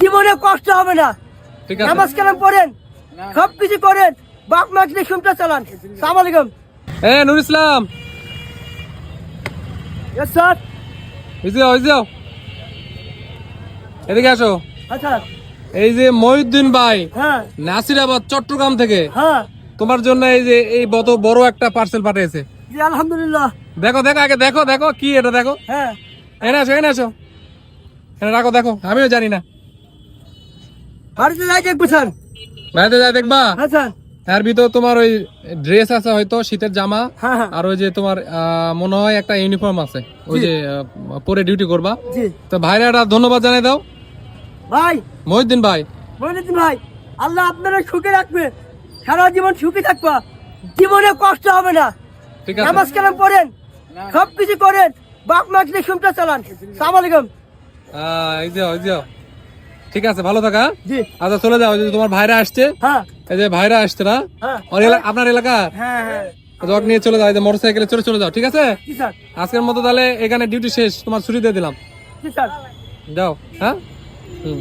জীবনে কষ্ট হবে না। নামাজ কালাম পড়েন সব কিছু করেন বাপ মাকে শুনতে চালান। সালাম আলাইকুম। এ নুর ইসলাম। স্যার যাও এদিকে আসো। আচ্ছা এই যে মহিউদ্দিন ভাই হ্যাঁ। নাসিরাবাদ চট্টগ্রাম থেকে। হ্যাঁ। তোমার জন্য এই যে এই বড় বড় একটা পার্সেল পাঠিয়েছে। জি আলহামদুলিল্লাহ। দেখো দেখো আগে দেখো দেখো কি এটা দেখো। হ্যাঁ। এনে আসো এনে আসো। এনে রাখো দেখো আমিও জানি না। বাড়িতে যাই দেখব স্যার। বাইরে যাই দেখবা? হ্যাঁ স্যার। এর ভিতর তোমার ওই ড্রেস আছে হয়তো শীতের জামা। হ্যাঁ হ্যাঁ। আর ওই যে তোমার মনে হয় একটা ইউনিফর্ম আছে। ওই যে পরে ডিউটি করবা। তো ভাইরা একটা ধন্যবাদ জানাই দাও। ভাই। মহিউদ্দিন ভাই। মহিনুদ্দিন ভাই আল্লাহ আপনারা সুখে রাখবে। সারা জীবন সুখী থাকবা। জীবনে কষ্ট হবে না। ঠিক আছে। নামাজ কালাম পড়েন সব কিছু করেন। বাপ মাকে শুনতে চালান। সালাম আলাইকুম। এই ঠিক আছে ভালো থাকা। আচ্ছা চলে যাও যদি তোমার ভাইরা আসছে। হ্যাঁ। এই যে ভাইরা আসছে না? হ্যাঁ। আপনার এলাকা? হ্যাঁ জগ নিয়ে চলে যাও মোটর সাইকেলে চলে চলে যাও ঠিক আছে? আজকের মতো তাহলে এখানে ডিউটি শেষ তোমার ছুটি দিয়ে দিলাম। যাও হ্যাঁ? হুম।